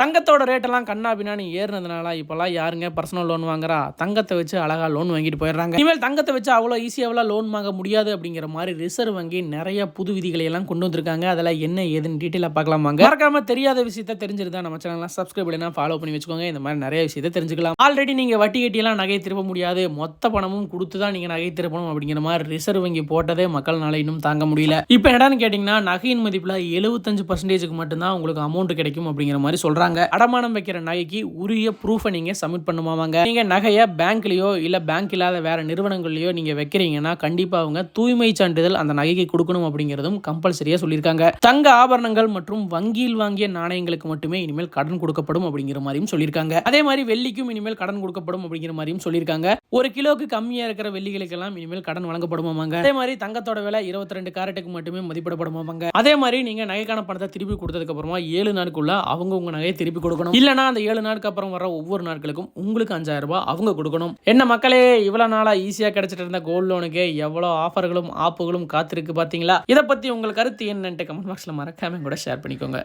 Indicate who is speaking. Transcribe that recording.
Speaker 1: தங்கத்தோட ரேட்டெல்லாம் கண்ணா பின்னான்னு ஏறினதுனால இப்போல்லாம் யாருங்க பர்சனல் லோன் வாங்குறா? தங்கத்தை வச்சு அழகா லோன் வாங்கிட்டு போயிடுறாங்க. இனிமேல் தங்கத்தை வச்சு அவ்வளோ ஈஸியாகலாம் லோன் வாங்க முடியாது அப்படிங்கிற மாதிரி ரிசர்வ் வங்கி நிறைய புது விதிகளை எல்லாம் கொண்டு வந்திருக்காங்க. அதில் என்ன ஏதுன்னு டீட்டெயிலாக பார்க்கலாம் வாங்க. மறக்காம தெரியாத விஷயத்த தெரிஞ்சிருந்தா நம்ம சேனல்லாம் சப்ஸ்கிரைப் பண்ணி ஃபாலோ பண்ணி வச்சுக்கோங்க. இந்த மாதிரி நிறைய விஷயத்த தெரிஞ்சுக்கலாம். ஆல்ரெடி நீங்கள் வட்டி கட்டியெல்லாம் நகை திருப்ப முடியாது. மொத்த பணமும் கொடுத்து தான் நீங்கள் நகை திருப்பணும் அப்படிங்கிற மாதிரி ரிசர்வ் வங்கி போட்டதே மக்கள்னால இன்னும் தாங்க முடியல. இப்போ என்னடான்னு கேட்டிங்கன்னா நகையின் மதிப்பில் எழுபத்தஞ்சு பர்சன்டேஜுக்கு மட்டும்தான் உங்களுக்கு அமௌண்ட் கிடைக்கும் அப்படிங்கிற மாதிரி சொல்கிறாங்க அடமானம் வைக்கிற நகைக்கு உரிய ப்ரூஃபை நீங்கள் சப்மிட் பண்ணுமாவாங்க நீங்கள் நகையை பேங்க்லேயோ இல்லை பேங்க் இல்லாத வேற நிறுவனங்கள்லையோ நீங்கள் வைக்கிறீங்கன்னா கண்டிப்பாக அவங்க தூய்மை சான்றிதழ் அந்த நகைக்கு கொடுக்கணும் அப்படிங்கிறதும் கம்பல்சரியாக சொல்லியிருக்காங்க. தங்க ஆபரணங்கள் மற்றும் வங்கியில் வாங்கிய நாணயங்களுக்கு மட்டுமே இனிமேல் கடன் கொடுக்கப்படும் அப்படிங்கிற மாதிரியும் சொல்லியிருக்காங்க. அதே மாதிரி வெள்ளிக்கும் இனிமேல் கடன் கொடுக்கப்படும் அப்படிங்கிற மாதிரியும் சொல்லியிருக்காங்க. ஒரு கிலோக்கு கம்மியாக இருக்கிற வெள்ளிகளுக்கெல்லாம் இனிமேல் கடன் வழங்கப்படுமாங்க அதே மாதிரி தங்கத்தோட விலை இருபத்தி ரெண்டு கேரட்டுக்கு மட்டுமே மதிப்பிடப்படுமாங்க அதே மாதிரி நீங்க நகைக்கான பணத்தை திருப்பி கொடுத்ததுக்கு அப்புறமா ஏழு நாளுக்குள்ள அவங்க உங்க நகையை திருப்பி கொடுக்கணும். இல்லைனா அந்த ஏழு நாளுக்கு அப்புறம் வர ஒவ்வொரு நாட்களுக்கும் உங்களுக்கு அஞ்சாயிரம் ரூபாய் அவங்க கொடுக்கணும். என்ன மக்களே இவ்வளவு நாளா ஈஸியா கிடைச்சிட்டு இருந்த கோல்ட் லோனுக்கு எவ்வளவு ஆஃபர்களும் ஆப்புகளும் காத்திருக்கு பாத்தீங்களா? இதை பத்தி உங்கள் கருத்து என்னன்ட்டு கமெண்ட் பாக்ஸ்ல மறக்காம கூட ஷேர் பண்ணிக்கோங்க.